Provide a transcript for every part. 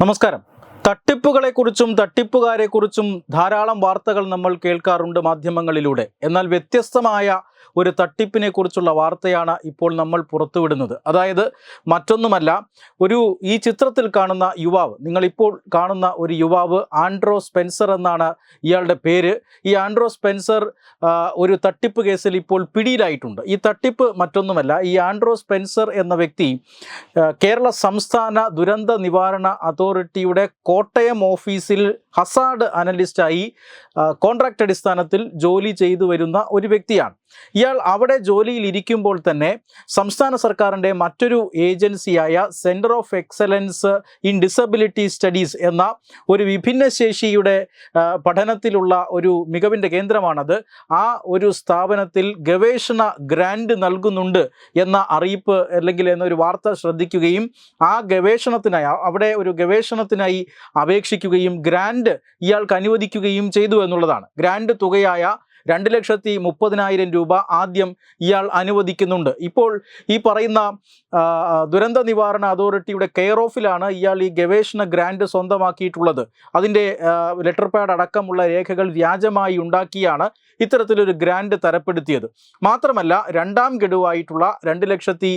നമസ്കാരം. തട്ടിപ്പുകളെക്കുറിച്ചും തട്ടിപ്പുകാരെക്കുറിച്ചും ധാരാളം വാർത്തകൾ നമ്മൾ കേൾക്കാറുണ്ട് മാധ്യമങ്ങളിലൂടെ. എന്നാൽ വ്യത്യസ്തമായ ഒരു തട്ടിപ്പിനെ കുറിച്ചുള്ള വാർത്തയാണ് ഇപ്പോൾ നമ്മൾ പുറത്തുവിടുന്നത്. അതായത് മറ്റൊന്നുമല്ല ഒരു ഈ ചിത്രത്തിൽ കാണുന്ന യുവാവ് നിങ്ങളിപ്പോൾ കാണുന്ന ഒരു യുവാവ് ആൻഡ്രോ സ്പെൻസർ എന്നാണ് ഇയാളുടെ പേര്. ഈ ആൻഡ്രോ സ്പെൻസർ ഒരു തട്ടിപ്പ് കേസിൽ ഇപ്പോൾ പിടിയിലായിട്ടുണ്ട്. ഈ തട്ടിപ്പ് മറ്റൊന്നുമല്ല ഈ ആൻഡ്രോ സ്പെൻസർ എന്ന വ്യക്തി കേരള സംസ്ഥാന ദുരന്ത നിവാരണ അതോറിറ്റിയുടെ കോട്ടയം ഓഫീസിൽ ഹസാഡ് അനലിസ്റ്റായി കോൺട്രാക്ട് അടിസ്ഥാനത്തിൽ ജോലി ചെയ്തു വരുന്ന ഒരു വ്യക്തിയാണ്. ഇയാൾ അവിടെ ജോലിയിൽ ഇരിക്കുമ്പോൾ തന്നെ സംസ്ഥാന സർക്കാരിന്റെ മറ്റൊരു ഏജൻസിയായ centre of excellence in disability studies എന്ന ഒരു വിഭിന്നശേഷിയുടെ ശേഷിയുടെ പഠനത്തിലുള്ള ഒരു മികവിന്റെ കേന്ദ്രമാണത്. ആ ഒരു സ്ഥാപനത്തിൽ ഗവേഷണ ഗ്രാൻഡ് നൽകുന്നുണ്ട് എന്ന അറിയിപ്പ് അല്ലെങ്കിൽ എന്നൊരു വാർത്ത ശ്രദ്ധിക്കുകയും ആ ഗവേഷണത്തിനായി അവിടെ ഒരു ഗവേഷണത്തിനായി അപേക്ഷിക്കുകയും ഗ്രാൻഡ് ഇയാൾക്ക് അനുവദിക്കുകയും ചെയ്തു എന്നുള്ളതാണ്. ഗ്രാൻഡ് തുകയായ രണ്ട് ലക്ഷത്തി മുപ്പതിനായിരം രൂപ ആദ്യം ഇയാൾ അനുവദിക്കുന്നുണ്ട്. ഇപ്പോൾ ഈ പറയുന്ന ദുരന്ത നിവാരണ അതോറിറ്റിയുടെ കെയർ ഓഫിലാണ് ഇയാൾ ഈ ഗവേഷണ ഗ്രാൻഡ് സ്വന്തമാക്കിയിട്ടുള്ളത്. അതിന്റെ ലെറ്റർ പാഡ് അടക്കമുള്ള രേഖകൾ വ്യാജമായി ഉണ്ടാക്കിയാണ് ഇത്തരത്തിലൊരു ഗ്രാൻഡ് തരപ്പെടുത്തിയത്. മാത്രമല്ല രണ്ടാം ഗഡുവായിട്ടുള്ള രണ്ട് ലക്ഷത്തി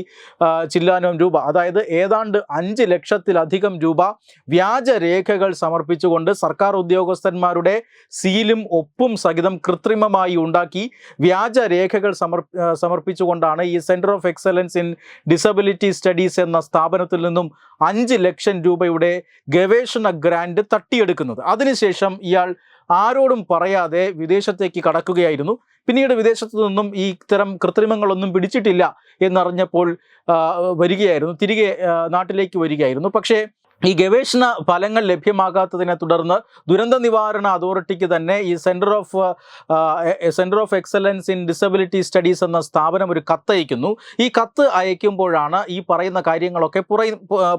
ചില്ലാനം രൂപ അതായത് ഏതാണ്ട് അഞ്ച് ലക്ഷത്തിലധികം രൂപ വ്യാജരേഖകൾ സമർപ്പിച്ചുകൊണ്ട് സർക്കാർ ഉദ്യോഗസ്ഥന്മാരുടെ സീലും ഒപ്പും സഹിതം കൃത്രിമമായി ഉണ്ടാക്കി വ്യാജരേഖകൾ സമർ സമർപ്പിച്ചുകൊണ്ടാണ് ഈ centre of excellence in disability studies എന്ന സ്ഥാപനത്തിൽ നിന്നും അഞ്ച് ലക്ഷം രൂപയുടെ ഗവേഷണ ഗ്രാൻഡ് തട്ടിയെടുക്കുന്നത്. അതിനുശേഷം ഇയാൾ ആരോടും പറയാതെ വിദേശത്തേക്ക് കടക്കുകയായിരുന്നു. പിന്നീട് വിദേശത്തു നിന്നും ഈ ഇത്തരം കൃത്രിമങ്ങളൊന്നും പിടിച്ചിട്ടില്ല എന്നറിഞ്ഞപ്പോൾ വരികയായിരുന്നു. തിരികെ നാട്ടിലേക്ക് വരികയായിരുന്നു. പക്ഷേ ഈ ഗവേഷണ ഫലങ്ങൾ ലഭ്യമാകാത്തതിനെ തുടർന്ന് ദുരന്ത നിവാരണ അതോറിറ്റിക്ക് തന്നെ ഈ centre of centre of excellence in disability studies എന്ന സ്ഥാപനം ഒരു കത്തയക്കുന്നു ഈ കത്ത് അയക്കുമ്പോഴാണ് ഈ പറയുന്ന കാര്യങ്ങളൊക്കെ പുറ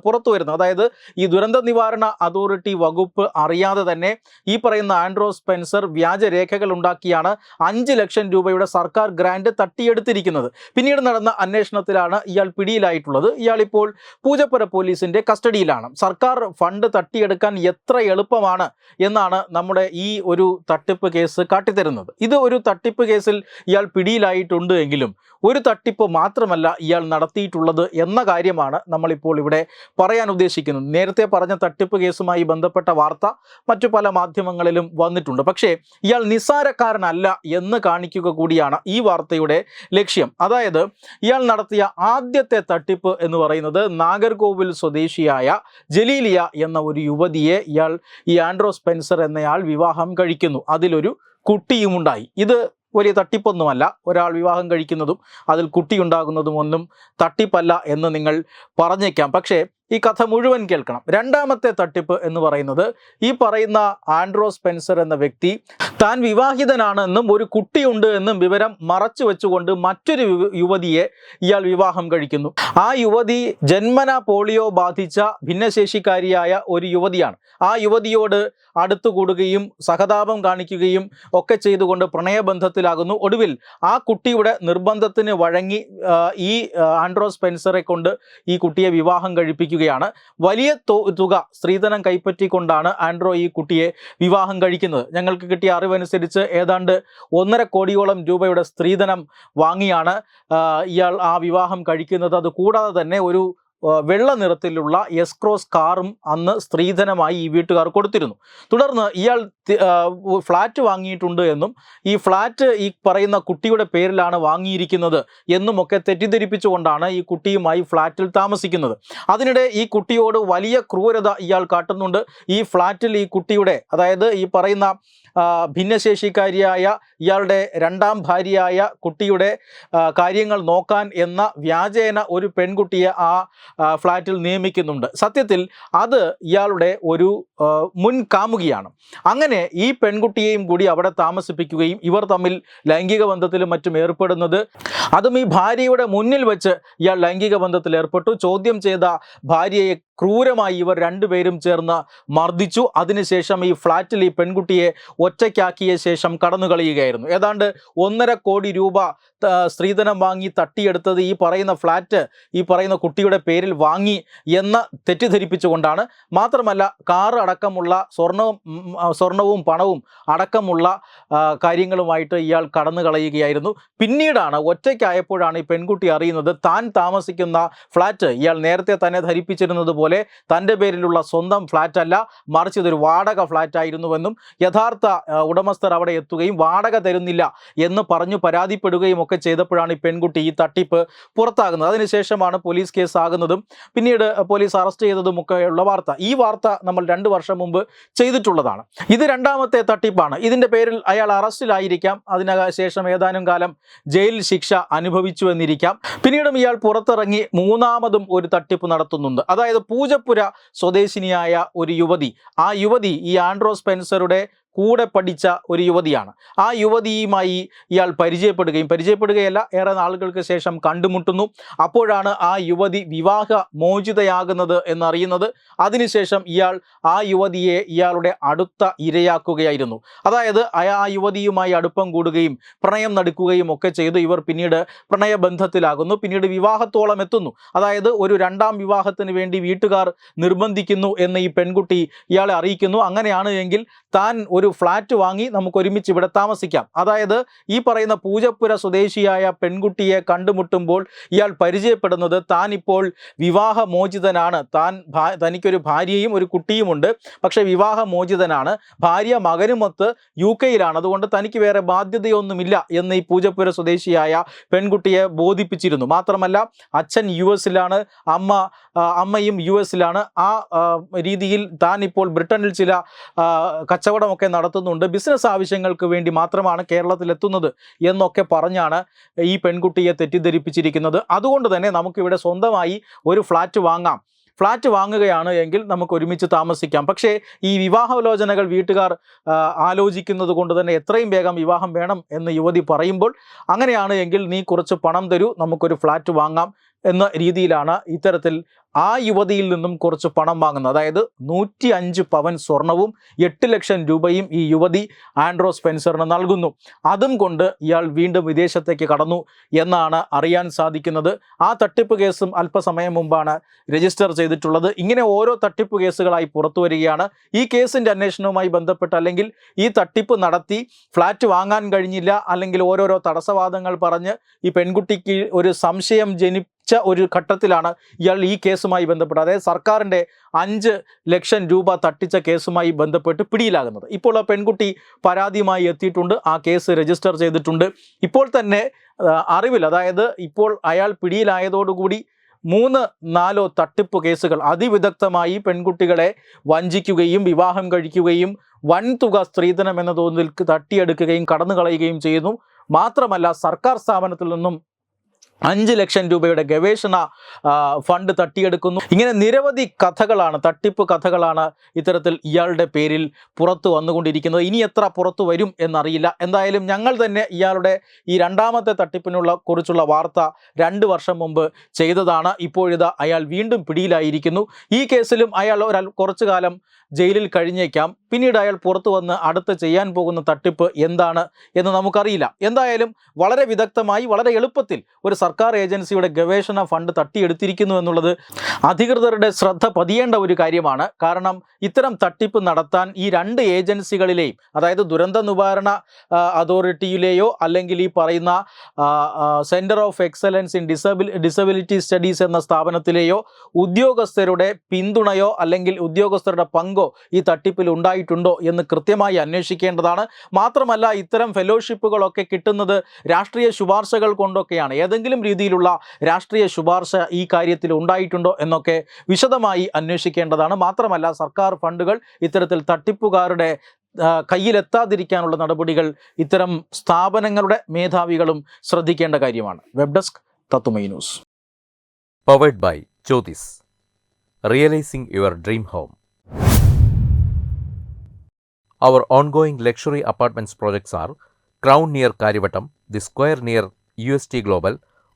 പുറത്തു വരുന്നത്. അതായത് ഈ ദുരന്ത നിവാരണ അതോറിറ്റി വകുപ്പ് അറിയാതെ തന്നെ ഈ പറയുന്ന ആൻഡ്രോ സ്പെൻസർ വ്യാജരേഖകൾ ഉണ്ടാക്കിയാണ് അഞ്ച് ലക്ഷം രൂപയുടെ സർക്കാർ ഗ്രാൻഡ് തട്ടിയെടുത്തിരിക്കുന്നത്. പിന്നീട് നടന്ന അന്വേഷണത്തിലാണ് ഇയാൾ പിടിയിലായിട്ടുള്ളത്. ഇയാളിപ്പോൾ പൂജപ്പുര പോലീസിന്റെ കസ്റ്റഡിയിലാണ്. സർക്കാർ ഫണ്ട് തട്ടിയെടുക്കാൻ എത്ര എളുപ്പമാണ് എന്നാണ് നമ്മുടെ ഈ ഒരു തട്ടിപ്പ് കേസ് കാട്ടിത്തരുന്നത്. ഇത് ഒരു തട്ടിപ്പ് കേസിൽ ഇയാൾ പിടിയിലായിട്ടുണ്ട് എങ്കിലും ഒരു തട്ടിപ്പ് മാത്രമല്ല ഇയാൾ നടത്തിയിട്ടുള്ളത് എന്ന കാര്യമാണ് നമ്മളിപ്പോൾ ഇവിടെ പറയാൻ ഉദ്ദേശിക്കുന്നത്. നേരത്തെ പറഞ്ഞ തട്ടിപ്പ് കേസുമായി ബന്ധപ്പെട്ട വാർത്ത മറ്റു പല മാധ്യമങ്ങളിലും വന്നിട്ടുണ്ട്. പക്ഷേ ഇയാൾ നിസ്സാരക്കാരനല്ല എന്ന് കാണിക്കുക കൂടിയാണ് ഈ വാർത്തയുടെ ലക്ഷ്യം. അതായത് ഇയാൾ നടത്തിയ ആദ്യത്തെ തട്ടിപ്പ് എന്ന് പറയുന്നത് നാഗർകോവിൽ സ്വദേശിയായ ജലീലിയ എന്ന ഒരു യുവതിയെ ഇയാൾ ഈ ആൻഡ്രോ സ്പെൻസർ എന്നയാൾ വിവാഹം കഴിക്കുന്നു. അതിലൊരു കുട്ടിയുമുണ്ടായി. ഇത് വലിയ തട്ടിപ്പൊന്നുമല്ല. ഒരാൾ വിവാഹം കഴിക്കുന്നതും അതിൽ കുട്ടിയുണ്ടാകുന്നതും ഒന്നും തട്ടിപ്പല്ല എന്ന് നിങ്ങൾ പറഞ്ഞേക്കാം. പക്ഷേ ഈ കഥ മുഴുവൻ കേൾക്കണം. രണ്ടാമത്തെ തട്ടിപ്പ് എന്ന് പറയുന്നത് ഈ പറയുന്ന ആൻഡ്രോ സ്പെൻസർ എന്ന വ്യക്തി താൻ വിവാഹിതനാണെന്നും ഒരു കുട്ടിയുണ്ട് എന്നും വിവരം മറച്ചു വെച്ചുകൊണ്ട് മറ്റൊരു യുവതിയെ ഇയാൾ വിവാഹം കഴിക്കുന്നു. ആ യുവതി ജന്മന പോളിയോ ബാധിച്ച ഭിന്നശേഷിക്കാരിയായ ഒരു യുവതിയാണ്. ആ യുവതിയോട് അടുത്തുകൂടുകയും സഹതാപം കാണിക്കുകയും ഒക്കെ ചെയ്തുകൊണ്ട് പ്രണയബന്ധത്തിലാകുന്നു. ഒടുവിൽ ആ കുട്ടിയുടെ നിർബന്ധത്തിന് വഴങ്ങി ഈ ആൻഡ്രോ സ്പെൻസറെ കൊണ്ട് ഈ കുട്ടിയെ വിവാഹം കഴിപ്പിക്കുകയാണ് വലിയ തുക സ്ത്രീധനം കൈപ്പറ്റിക്കൊണ്ടാണ് ആൻഡ്രോ ഈ കുട്ടിയെ വിവാഹം കഴിക്കുന്നത്. ഞങ്ങൾക്ക് കിട്ടിയ അറിവനുസരിച്ച് ഏതാണ്ട് ഒന്നര കോടിയോളം രൂപയുടെ സ്ത്രീധനം വാങ്ങിയാണ് ഇയാൾ ആ വിവാഹം കഴിക്കുന്നത്. അത് കൂടാതെ തന്നെ ഒരു വെള്ള നിറത്തിലുള്ള എസ്ക്രോസ് കാറും അന്ന് സ്ത്രീധനമായി ഈ വീട്ടുകാർ കൊടുത്തിരുന്നു. തുടർന്ന് ഇയാൾ ഫ്ലാറ്റ് വാങ്ങിയിട്ടുണ്ട് എന്നും ഈ ഫ്ലാറ്റ് ഈ പറയുന്ന കുട്ടിയുടെ പേരിലാണ് വാങ്ങിയിരിക്കുന്നത് എന്നുമൊക്കെ തെറ്റിദ്ധരിപ്പിച്ചുകൊണ്ടാണ് ഈ കുട്ടിയുമായി ഫ്ലാറ്റിൽ താമസിക്കുന്നത്. അതിനിടെ ഈ കുട്ടിയോട് വലിയ ക്രൂരത ഇയാൾ കാട്ടുന്നുണ്ട്. ഈ ഫ്ലാറ്റിൽ ഈ കുട്ടിയുടെ അതായത് ഈ പറയുന്ന ഭിന്നശേഷിക്കാരിയായ ഇയാളുടെ രണ്ടാം ഭാര്യയായ കുട്ടിയുടെ കാര്യങ്ങൾ നോക്കാൻ എന്ന വ്യാജേന ഒരു പെൺകുട്ടിയെ ആ ഫ്ലാറ്റിൽ നിയമിക്കുന്നുണ്ട്. സത്യത്തിൽ അത് ഇയാളുടെ ഒരു മുൻ കാമുകിയാണ്. അങ്ങനെ ഈ പെൺകുട്ടിയെയും കൂടി അവിടെ താമസിപ്പിക്കുകയും ഇവർ തമ്മിൽ ലൈംഗിക ബന്ധത്തിലും മറ്റും ഏർപ്പെടുന്നത്. അതും ഈ ഭാര്യയുടെ മുന്നിൽ വെച്ച് ഇയാൾ ലൈംഗിക ബന്ധത്തിൽ ഏർപ്പെട്ടു. ചോദ്യം ചെയ്ത ഭാര്യയെ ക്രൂരമായി ഇവർ രണ്ടുപേരും ചേർന്ന് മർദ്ദിച്ചു. അതിനുശേഷം ഈ ഫ്ലാറ്റിൽ ഈ പെൺകുട്ടിയെ ഒറ്റയ്ക്കാക്കിയ ശേഷം കടന്നു കളയുകയായിരുന്നു ഏതാണ്ട് ഒന്നര കോടി രൂപ സ്ത്രീധനം വാങ്ങി തട്ടിയെടുത്തത് ഈ പറയുന്ന ഫ്ലാറ്റ് ഈ പറയുന്ന കുട്ടിയുടെ പേരിൽ വാങ്ങി എന്ന് തെറ്റിദ്ധരിപ്പിച്ചുകൊണ്ടാണ് മാത്രമല്ല കാർ അടക്കമുള്ള സ്വർണവും സ്വർണവും പണവും അടക്കമുള്ള കാര്യങ്ങളുമായിട്ട് ഇയാൾ കടന്നു കളയുകയായിരുന്നു പിന്നീടാണ് ഒറ്റയ്ക്കായപ്പോഴാണ് ഈ പെൺകുട്ടി അറിയുന്നത് താൻ താമസിക്കുന്ന ഫ്ലാറ്റ് ഇയാൾ നേരത്തെ തന്നെ ധരിപ്പിച്ചിരുന്നത് പോലെ തന്റെ പേരിലുള്ള സ്വന്തം ഫ്ലാറ്റ് അല്ല മറിച്ച് ഇതൊരു വാടക ഫ്ലാറ്റ് ആയിരുന്നുവെന്നും യഥാർത്ഥ ഉടമസ്ഥർ അവിടെ എത്തുകയും വാടക തരുന്നില്ല എന്ന് പറഞ്ഞു പരാതിപ്പെടുകയും ഒക്കെ ചെയ്തപ്പോഴാണ് ഈ പെൺകുട്ടി ഈ തട്ടിപ്പ് പുറത്താകുന്നത്. അതിനുശേഷമാണ് പോലീസ് കേസ് ആകുന്നതും പിന്നീട് പോലീസ് അറസ്റ്റ് ചെയ്തതും ഉള്ള വാർത്ത. ഈ വാർത്ത നമ്മൾ രണ്ട് വർഷം മുമ്പ് ചെയ്തിട്ടുള്ളതാണ്. ഇത് രണ്ടാമത്തെ തട്ടിപ്പാണ്. ഇതിന്റെ പേരിൽ അയാൾ അറസ്റ്റിലായിരിക്കാം. അതിനുശേഷം ഏതാനും കാലം ജയിൽ ശിക്ഷ അനുഭവിച്ചു എന്നിരിക്കാം. പിന്നീടും ഇയാൾ പുറത്തിറങ്ങി മൂന്നാമതും ഒരു തട്ടിപ്പ് നടത്തുന്നുണ്ട്. അതായത് പൂജപ്പുര സ്വദേശിനിയായ ഒരു യുവതി. ആ യുവതി ഈ ആൻഡ്രോ സ്പെൻസറുടെ കൂടെ പഠിച്ച ഒരു യുവതിയാണ്. ആ യുവതിയുമായി ഇയാൾ പരിചയപ്പെടുകയും പരിചയപ്പെടുകയല്ല ഏറെ നാളുകൾക്ക് ശേഷം കണ്ടുമുട്ടുന്നു. അപ്പോഴാണ് ആ യുവതി വിവാഹ മോചിതയാകുന്നത് എന്നറിയുന്നത്. അതിനുശേഷം ഇയാൾ ആ യുവതിയെ ഇയാളുടെ അടുത്ത ഇരയാക്കുകയായിരുന്നു. അതായത് ആ യുവതിയുമായി അടുപ്പം കൂടുകയും പ്രണയം നടക്കുകയും ഒക്കെ ചെയ്തു. ഇവർ പിന്നീട് പ്രണയബന്ധത്തിലാകുന്നു. പിന്നീട് വിവാഹത്തോളം എത്തുന്നു. അതായത് ഒരു രണ്ടാം വിവാഹത്തിന് വേണ്ടി വീട്ടുകാർ നിർബന്ധിക്കുന്നു എന്ന് ഈ പെൺകുട്ടി ഇയാളെ അറിയിക്കുന്നു. അങ്ങനെയാണ് എങ്കിൽ താൻ ഒരു ഫ്ലാറ്റ് വാങ്ങി നമുക്ക് ഒരുമിച്ച് ഇവിടെ താമസിക്കാം. അതായത് ഈ പറയുന്ന പൂജപ്പുര സ്വദേശിയായ പെൺകുട്ടിയെ കണ്ടുമുട്ടുമ്പോൾ ഇയാൾ പരിചയപ്പെടുന്നത് താൻ ഇപ്പോൾ വിവാഹമോചിതനാണ്. താൻ തനിക്കൊരു ഭാര്യയും ഒരു കുട്ടിയുമുണ്ട്. പക്ഷേ വിവാഹമോചിതനാണ്. ഭാര്യ മകനുമൊത്ത് യു കെയിലാണ്. അതുകൊണ്ട് തനിക്ക് വേറെ ബാധ്യതയൊന്നുമില്ല എന്ന് ഈ പൂജപ്പുര സ്വദേശിയായ പെൺകുട്ടിയെ ബോധിപ്പിച്ചിരുന്നു. മാത്രമല്ല അച്ഛൻ യു എസിലാണ് അമ്മ അമ്മയും യു എസിലാണ്. ആ രീതിയിൽ താൻ ഇപ്പോൾ ബ്രിട്ടനിൽ ചില ആ, കച്ചവടമൊക്കെ നടത്തുന്നുണ്ട്. ബിസിനസ് ആവശ്യങ്ങൾക്ക് വേണ്ടി മാത്രമാണ് കേരളത്തിലെത്തുന്നത് എന്നൊക്കെ പറഞ്ഞാണ് ഈ പെൺകുട്ടിയെ തെറ്റിദ്ധരിപ്പിച്ചിരിക്കുന്നത്. അതുകൊണ്ട് തന്നെ നമുക്കിവിടെ സ്വന്തമായി ഒരു ഫ്ലാറ്റ് വാങ്ങാം. ഫ്ലാറ്റ് വാങ്ങുകയാണ് എങ്കിൽ നമുക്ക് ഒരുമിച്ച് താമസിക്കാം. പക്ഷേ ഈ വിവാഹാലോചനകൾ വീട്ടുകാർ ആലോചിക്കുന്നത് കൊണ്ട് തന്നെ എത്രയും വേഗം വിവാഹം വേണം എന്ന് യുവതി പറയുമ്പോൾ അങ്ങനെയാണ് എങ്കിൽ നീ കുറച്ച് പണം തരൂ നമുക്കൊരു ഫ്ലാറ്റ് വാങ്ങാം. എന്ന രീതിയിലാണ് ഇത്തരത്തിൽ ആ യുവതിയിൽ നിന്നും കുറച്ച് പണം വാങ്ങുന്നത്. അതായത് നൂറ്റി അഞ്ച് പവൻ സ്വർണവും എട്ട് ലക്ഷം രൂപയും ഈ യുവതി ആൻഡ്രോ സ്പെൻസറിന് നൽകുന്നു. അതും കൊണ്ട് ഇയാൾ വീണ്ടും വിദേശത്തേക്ക് കടന്നു എന്നാണ് അറിയാൻ സാധിക്കുന്നത്. ആ തട്ടിപ്പ് കേസും അല്പസമയം മുമ്പാണ് രജിസ്റ്റർ ചെയ്തിട്ടുള്ളത്. ഇങ്ങനെ ഓരോ തട്ടിപ്പ് കേസുകളായി പുറത്തു വരികയാണ്. ഈ കേസിന്റെ അന്വേഷണവുമായി ബന്ധപ്പെട്ട് അല്ലെങ്കിൽ ഈ തട്ടിപ്പ് നടത്തി ഫ്ലാറ്റ് വാങ്ങാൻ കഴിഞ്ഞില്ല അല്ലെങ്കിൽ ഓരോരോ തടസ്സവാദങ്ങൾ പറഞ്ഞ് ഈ പെൺകുട്ടിക്ക് ഒരു സംശയം ജനിച്ച ഒരു ഘട്ടത്തിലാണ് ഇയാൾ ഈ കേസുമായി ബന്ധപ്പെട്ട് അതായത് സർക്കാരിന്റെ അഞ്ച് ലക്ഷം രൂപ തട്ടിച്ച കേസുമായി ബന്ധപ്പെട്ട് പിടിയിലാകുന്നത്. ഇപ്പോൾ ആ പെൺകുട്ടി പരാതിയുമായി എത്തിയിട്ടുണ്ട്. ആ കേസ് രജിസ്റ്റർ ചെയ്തിട്ടുണ്ട്. ഇപ്പോൾ തന്നെ അറിവിൽ അതായത് ഇപ്പോൾ അയാൾ പിടിയിലായതോടുകൂടി മൂന്ന് നാലോ തട്ടിപ്പ് കേസുകൾ അതിവിദഗ്ധമായി പെൺകുട്ടികളെ വഞ്ചിക്കുകയും വിവാഹം കഴിക്കുകയും വൻതുക സ്ത്രീധനം എന്ന തോതിൽ തട്ടിയെടുക്കുകയും കടന്നു കളയുകയും ചെയ്യുന്നു. മാത്രമല്ല സർക്കാർ സ്ഥാപനത്തിൽ നിന്നും അഞ്ച് ലക്ഷം രൂപയുടെ ഗവേഷണ ഫണ്ട് തട്ടിയെടുക്കുന്നു. ഇങ്ങനെ നിരവധി കഥകളാണ് തട്ടിപ്പ് കഥകളാണ് ഇത്തരത്തിൽ ഇയാളുടെ പേരിൽ പുറത്തു വന്നുകൊണ്ടിരിക്കുന്നത്. ഇനി എത്ര പുറത്തു വരും എന്നറിയില്ല. എന്തായാലും ഞങ്ങൾ തന്നെ ഇയാളുടെ ഈ രണ്ടാമത്തെ തട്ടിപ്പിനുള്ള കുറിച്ചുള്ള വാർത്ത രണ്ട് വർഷം മുമ്പ് ചെയ്തതാണ്. ഇപ്പോഴിത് അയാൾ വീണ്ടും പിടിയിലായിരിക്കുന്നു. ഈ കേസിലും അയാൾ ഒരാൾ കുറച്ചു കാലം ജയിലിൽ കഴിഞ്ഞേക്കാം. പിന്നീട് അയാൾ പുറത്തു വന്ന് അടുത്ത് ചെയ്യാൻ പോകുന്ന തട്ടിപ്പ് എന്താണ് എന്ന് നമുക്കറിയില്ല. എന്തായാലും വളരെ വിദഗ്ധമായി വളരെ എളുപ്പത്തിൽ ഒരു സർക്കാർ ഏജൻസിയുടെ ഗവേഷണ ഫണ്ട് തട്ടിയെടുത്തിരിക്കുന്നു എന്നുള്ളത് അധികൃതരുടെ ശ്രദ്ധ പതിയേണ്ട ഒരു കാര്യമാണ്. കാരണം ഇത്തരം തട്ടിപ്പ് നടത്താൻ ഈ രണ്ട് ഏജൻസികളിലെയും അതായത് ദുരന്ത നിവാരണ അതോറിറ്റിയിലെയോ അല്ലെങ്കിൽ ഈ പറയുന്ന centre of excellence in disable disability studies എന്ന സ്ഥാപനത്തിലെയോ ഉദ്യോഗസ്ഥരുടെ പിന്തുണയോ അല്ലെങ്കിൽ ഉദ്യോഗസ്ഥരുടെ പങ്കോ ഈ തട്ടിപ്പിൽ ഉണ്ടായിട്ടുണ്ടോ എന്ന് കൃത്യമായി അന്വേഷിക്കേണ്ടതാണ്. മാത്രമല്ല ഇത്തരം ഫെലോഷിപ്പുകളൊക്കെ കിട്ടുന്നത് രാഷ്ട്രീയ ശുപാർശകൾ കൊണ്ടൊക്കെയാണ്. ഏതെങ്കിലും രീതിയിലുള്ള രാഷ്ട്രീയ ശുപാർശ ഈ കാര്യത്തിൽ ഉണ്ടായിട്ടുണ്ടോ എന്നൊക്കെ വിശദമായി അന്വേഷിക്കേണ്ടതാണ്. മാത്രമല്ല സർക്കാർ ഫണ്ടുകൾ ഇത്തരത്തിൽ തട്ടിപ്പുകാരുടെ കയ്യിലെത്താതിരിക്കാനുള്ള നടപടികൾ ഇത്തരം സ്ഥാപനങ്ങളുടെ മേധാവികളും ശ്രദ്ധിക്കേണ്ട കാര്യമാണ്. വെബ് ഡെസ്ക് തത്തുമൈ news. Luxury apartments projects R crown near Karyavattom the square near U S T Crown